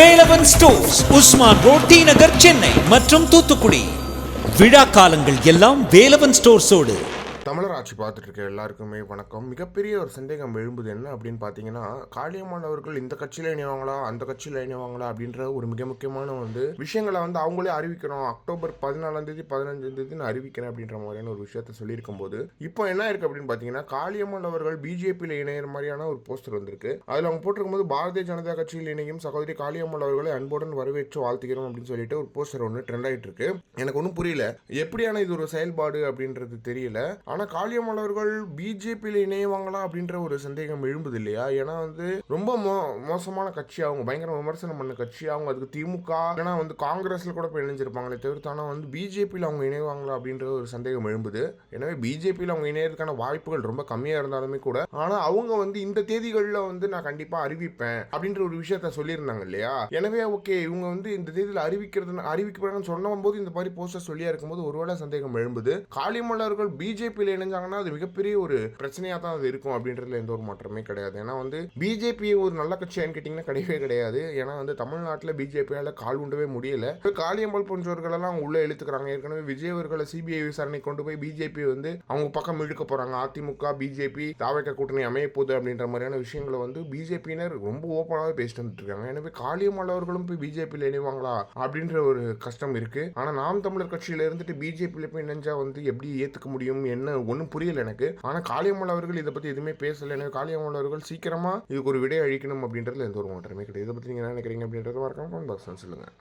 Velavan stores Usman road T Nagar Chennai மற்றும் தூத்துக்குடி. விழா காலங்கள் எல்லாம் வேலவன் ஸ்டோர்ஸோடு தமிழர் ஆட்சி பார்த்துட்டு இருக்க எல்லாருக்குமே வணக்கம். மிகப்பெரிய ஒரு சந்தேகம் எழும்புது என்ன அப்படின்னு பார்த்தீங்கன்னா காளியம்மாள் அவர்கள் இந்த கட்சியில் இணைவாங்களா அந்த கட்சியில் இணைவாங்களா அப்படின்ற ஒரு மிக முக்கியமான வந்து விஷயங்களை வந்து அவங்களே அறிவிக்கணும். அக்டோபர் பதினாலாம் தேதி பதினஞ்சாம் தேதி நான் அறிவிக்கிறேன் அப்படின்ற மாதிரியான ஒரு விஷயத்த சொல்லியிருக்கும் போது இப்போ என்ன இருக்கு அப்படின்னு பார்த்தீங்கன்னா காளியம்மாள் அவர்கள் பிஜேபியில் இணையிற மாதிரியான ஒரு போஸ்டர் வந்திருக்கு. அதில் அவங்க போட்டிருக்கும் போது பாரதிய ஜனதா கட்சியில் இணையும் சகோதரி காளியம்மாள் அவர்களை அன்புடன் வரவேற்று வாழ்த்துக்கிறோம் அப்படின்னு சொல்லிட்டு ஒரு போஸ்டர் ஒன்று ட்ரெண்ட் ஆகிட்டு இருக்கு. எனக்கு ஒன்றும் புரியல. எப்படியான இது ஒரு செயல்பாடு அப்படின்றது தெரியல. ஆனால் காளியம்மாள் அவர்கள் பிஜேபியில் இணைவாங்களா அப்படின்ற ஒரு சந்தேகம் எழும்புது இல்லையா ஏன்னா வந்து ரொம்ப மோ மோசமான கட்சி. அவங்க பயங்கர விமர்சனம் பண்ண கட்சி. அவங்க அதுக்கு திமுக ஏன்னா வந்து காங்கிரஸில் கூட போய் இணைஞ்சிருப்பாங்களே தவிர்த்து ஆனால் வந்து பிஜேபியில் அவங்க இணைவாங்களா அப்படின்ற ஒரு சந்தேகம் எழும்புது. எனவே பிஜேபியில் அவங்க இணையறதுக்கான வாய்ப்புகள் ரொம்ப கம்மியாக இருந்தாலுமே கூட ஆனால் அவங்க வந்து இந்த தேதிகளில் வந்து நான் கண்டிப்பாக அறிவிப்பேன் அப்படின்ற ஒரு விஷயத்த சொல்லியிருந்தாங்க இல்லையா? எனவே ஓகே இவங்க வந்து இந்த தேதியில் அறிவிக்கிறது அறிவிக்கப்படுறேன்னு சொன்ன போது இந்த மாதிரி போஸ்டர் சொல்லியா இருக்கும்போது ஒருவேளை சந்தேகம் எழும்புது. காளிமல்லர்கள் பிஜேபியில் இணைஞ்சாங்கன்னா அது மிகப்பெரிய ஒரு பிரச்சனையாக தான் அது இருக்கும் அப்படின்றதுல எந்த ஒரு மாற்றமே கிடையாது. ஏன்னா வந்து பிஜேபி ஒரு நல்ல கட்சியான்னு கேட்டிங்கன்னா கிடையவே கிடையாது. ஏன்னா வந்து தமிழ்நாட்டில் பிஜேபியால் கால் உண்டவே முடியல. இப்போ காளியம்மாள் போன்றவர்கள் எல்லாம் இழுத்துக்கிறாங்க. ஏற்கனவே விஜய் அவர்களை சிபிஐ விசாரணை கொண்டு போய் பிஜேபி வந்து அவங்க பக்கம் இழுக்க போகிறாங்க அதிமுக பிஜேபி தாவக கூட்டணி அமைய போகுது அப்படின்ற மாதிரியான விஷயங்களை வந்து பிஜேபியினர் ரொம்ப ஓப்பனாகவே பேசிட்டு வந்துட்டு இருக்காங்க. எனவே காளியம்மாள் அவர்களும் போய் பிஜேபியில் இணைவாங்களா அப்படின்ற ஒரு கஷ்டம் இருக்கு. ஆனால் நாம் தமிழர் கட்சியில இருந்துட்டு பிஜேபியில் போய் இணைஞ்சா வந்து எப்படி ஏற்றுக்க முடியும்? என்ன ஒன்றும் புரியல எனக்கு. ஆனால் காளியம்மாள் அவர்கள் இதை பற்றி எதுவுமே பேசல. எனக்கு காளியம்மாள் அவர்கள் சீக்கிரமாக இதுக்கு ஒரு விடை அழிக்கணும் அப்படின்றதுல எந்த ஒரு மாற்றமே கிடையாது. இதை பற்றி நீங்கள் என்ன நினைக்கிறீங்க அப்படின்றத மறக்காம comment சொல்லுங்கள்